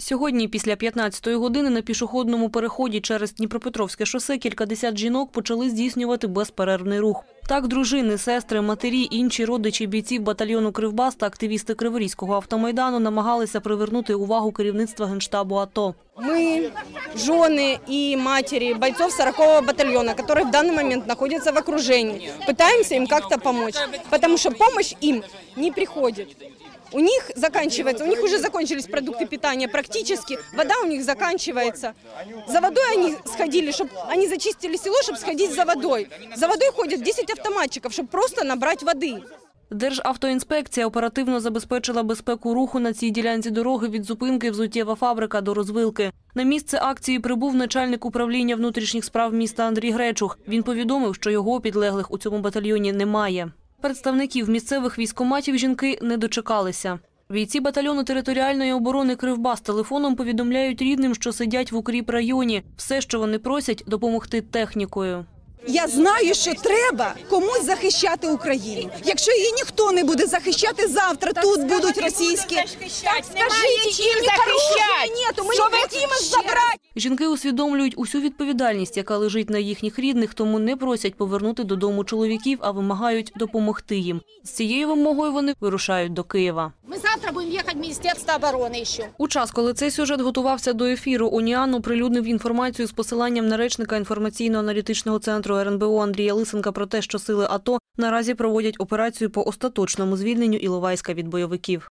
Сьогодні, після 15-ї години, на пішохідному переході через Дніпропетровське шосе кількадесят жінок почали здійснювати безперервний рух. Так, дружини, сестри, матері, інші родичі бійців батальйону Кривбас та активісти Криворізького автомайдану намагалися привернути увагу керівництва генштабу АТО. Мы, жены и матери бойцов 40-го батальона, которые в данный момент находятся в окружении, пытаемся им как-то помочь, потому что помощь им не приходит. У них заканчивается, у них уже закончились продукты питания практически, вода у них заканчивается. За водой они сходили, чтобы они зачистили село, чтобы сходить за водой. За водой ходят 10 автоматчиков, чтобы просто набрать воды. Державтоінспекція оперативно забезпечила безпеку руху на цій ділянці дороги від зупинки взуттєва фабрика до розвилки. На місце акції прибув начальник управління внутрішніх справ міста Андрій Гречух. Він повідомив, що його підлеглих у цьому батальйоні немає. Представників місцевих військоматів жінки не дочекалися. Бійці батальйону територіальної оборони Кривбас телефоном повідомляють рідним, що сидять в укріп районі. Все, що вони просять, допомогти технікою. Я знаю, що треба комусь захищати Україну. Якщо її ніхто не буде захищати, завтра тут будуть російські. Так скажіть, їм захищати. Нету, ми не хотімо забрати. Жінки усвідомлюють усю відповідальність, яка лежить на їхніх рідних, тому не просять повернути додому чоловіків, а вимагають допомогти їм. З цією вимогою вони вирушають до Києва. Мы завтра будем ехать в Министерство обороны еще. У час, коли цей сюжет готувався до ефіру, Уніан оприлюднив інформацію з посиланням на речника інформаційно-аналітичного центру РНБО Андрія Лисенка про те, що сили АТО наразі проводять операцію по остаточному звільненню Іловайська від бойовиків.